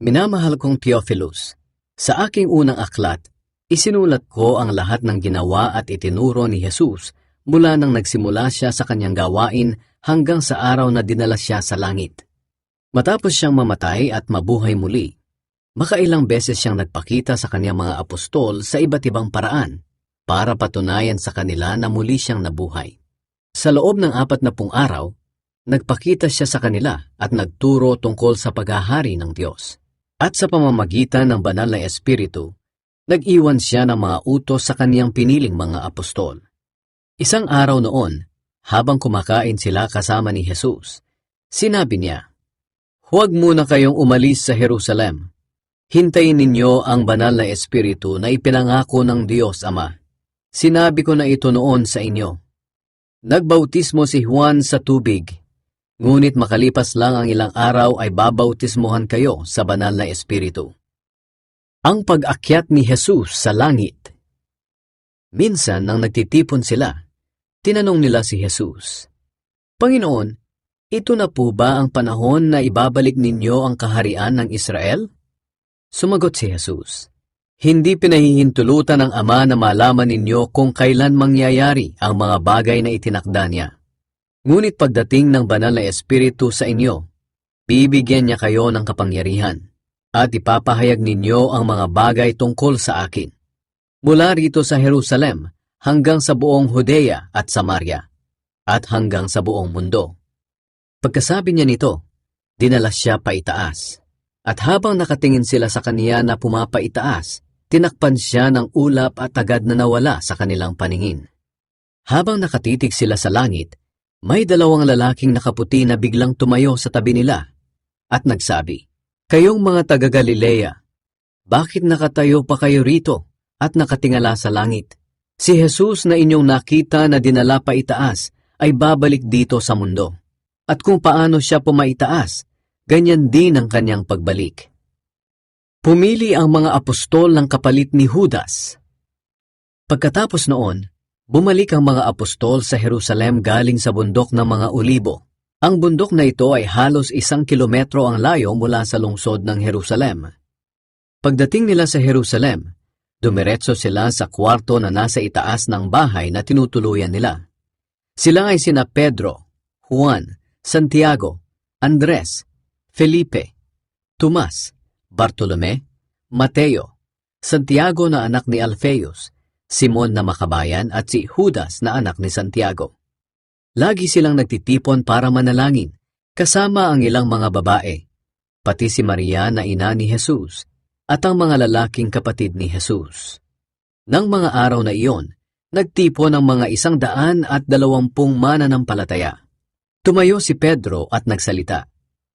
Minamahal kong Theophilus, sa aking unang aklat, isinulat ko ang lahat ng ginawa at itinuro ni Jesus mula nang nagsimula siya sa kanyang gawain hanggang sa araw na dinala siya sa langit. Matapos siyang mamatay at mabuhay muli, makailang beses siyang nagpakita sa kanyang mga apostol sa iba't ibang paraan para patunayan sa kanila na muli siyang nabuhay. Sa loob ng apat na pung araw, nagpakita siya sa kanila at nagturo tungkol sa paghahari ng Diyos. At sa pamamagitan ng banal na Espiritu, nag-iwan siya ng mga utos sa kaniyang piniling mga apostol. Isang araw noon, habang kumakain sila kasama ni Jesus, sinabi niya, Huwag muna kayong umalis sa Jerusalem. Hintayin ninyo ang banal na Espiritu na ipinangako ng Diyos Ama. Sinabi ko na ito noon sa inyo. Nagbautismo si Juan sa tubig, ngunit makalipas lang ang ilang araw ay babautismohan kayo sa banal na Espiritu. Ang pag-akyat ni Jesus sa langit Minsan nang nagtitipon sila, tinanong nila si Jesus, Panginoon, ito na po ba ang panahon na ibabalik ninyo ang kaharian ng Israel? Sumagot si Jesus, Hindi pinahihintulutan ng Ama na malaman ninyo kung kailan mangyayari ang mga bagay na itinakda niya. Ngunit pagdating ng banal na Espiritu sa inyo, bibigyan niya kayo ng kapangyarihan at ipapahayag ninyo ang mga bagay tungkol sa akin. Mula rito sa Jerusalem hanggang sa buong Judea at Samaria at hanggang sa buong mundo. Pagkasabi niya nito, dinala siya paitaas. At habang nakatingin sila sa kaniya na pumapaitaas, tinakpan siya ng ulap at agad na nawala sa kanilang paningin. Habang nakatitig sila sa langit, may dalawang lalaking nakaputi na biglang tumayo sa tabi nila at nagsabi, Kayong mga taga-Galilea, bakit nakatayo pa kayo rito at nakatingala sa langit? Si Jesus na inyong nakita na dinala pa itaas ay babalik dito sa mundo. At kung paano siya pumaitaas, ganyan din ang kanyang pagbalik. Pumili ang mga apostol ng kapalit ni Judas. Pagkatapos noon, bumalik ang mga apostol sa Jerusalem galing sa bundok ng mga olibo. Ang bundok na ito ay halos isang kilometro ang layo mula sa lungsod ng Jerusalem. Pagdating nila sa Jerusalem, dumiretso sila sa kwarto na nasa itaas ng bahay na tinutuluyan nila. Sila ay sina Pedro, Juan, Santiago, Andres, Felipe, Tomas, Bartolome, Mateo, Santiago na anak ni Alfeus, Simon na makabayan at si Judas na anak ni Santiago. Lagi silang nagtitipon para manalangin, kasama ang ilang mga babae, pati si Maria na ina ni Jesus, at ang mga lalaking kapatid ni Jesus. Nang mga araw na iyon, nagtipon ang mga isang daan at dalawampung mananampalataya. Tumayo si Pedro at nagsalita,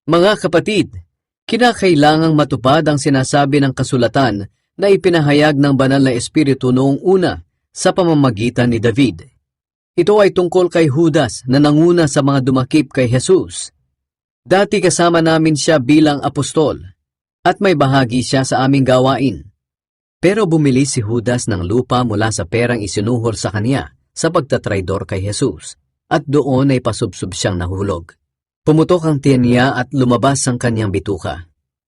Mga kapatid, kinakailangang matupad ang sinasabi ng kasulatan na ipinahayag ng banal na espiritu noong una sa pamamagitan ni David. Ito ay tungkol kay Judas na nanguna sa mga dumakip kay Jesus. Dati kasama namin siya bilang apostol at may bahagi siya sa aming gawain. Pero bumili si Judas ng lupa mula sa perang isinuhol sa kanya sa pagtatraidor kay Jesus at doon ay pasubsob siyang nahulog. Pumutok ang tiyan niya at lumabas ang kanyang bituka.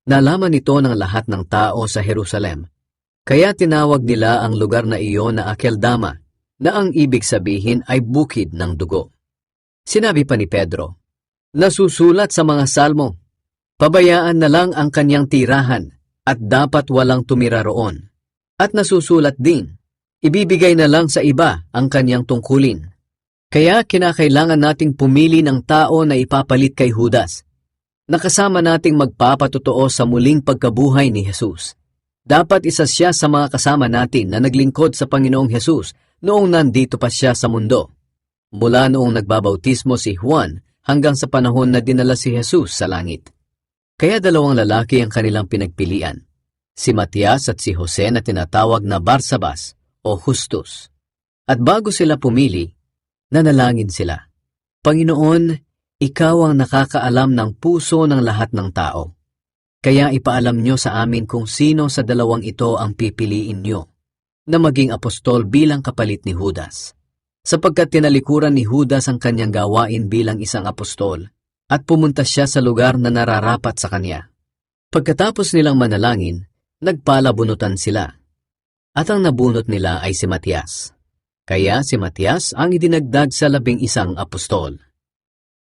Nalaman ito ng lahat ng tao sa Jerusalem. Kaya tinawag nila ang lugar na iyon na Akeldama na ang ibig sabihin ay bukid ng dugo. Sinabi pa ni Pedro, Nasusulat sa mga salmo, pabayaan na lang ang kanyang tirahan at dapat walang tumira roon. At nasusulat din, ibibigay na lang sa iba ang kanyang tungkulin. Kaya kinakailangan nating pumili ng tao na ipapalit kay Judas. Nakasama nating magpapatotoo sa muling pagkabuhay ni Jesus. Dapat isa siya sa mga kasama natin na naglingkod sa Panginoong Jesus noong nandito pa siya sa mundo. Mula noong nagbabautismo si Juan hanggang sa panahon na dinala si Jesus sa langit. Kaya dalawang lalaki ang kanilang pinagpilian, si Matias at si Jose na tinatawag na Barsabas o Justus. At bago sila pumili, nanalangin sila. Panginoon, ikaw ang nakakaalam ng puso ng lahat ng tao. Kaya ipaalam nyo sa amin kung sino sa dalawang ito ang pipiliin nyo na maging apostol bilang kapalit ni Judas. Sapagkat tinalikuran ni Judas ang kanyang gawain bilang isang apostol at pumunta siya sa lugar na nararapat sa kanya. Pagkatapos nilang manalangin, nagpalabunutan sila. At ang nabunot nila ay si Matias. Kaya si Matias ang idinagdag sa labing isang apostol.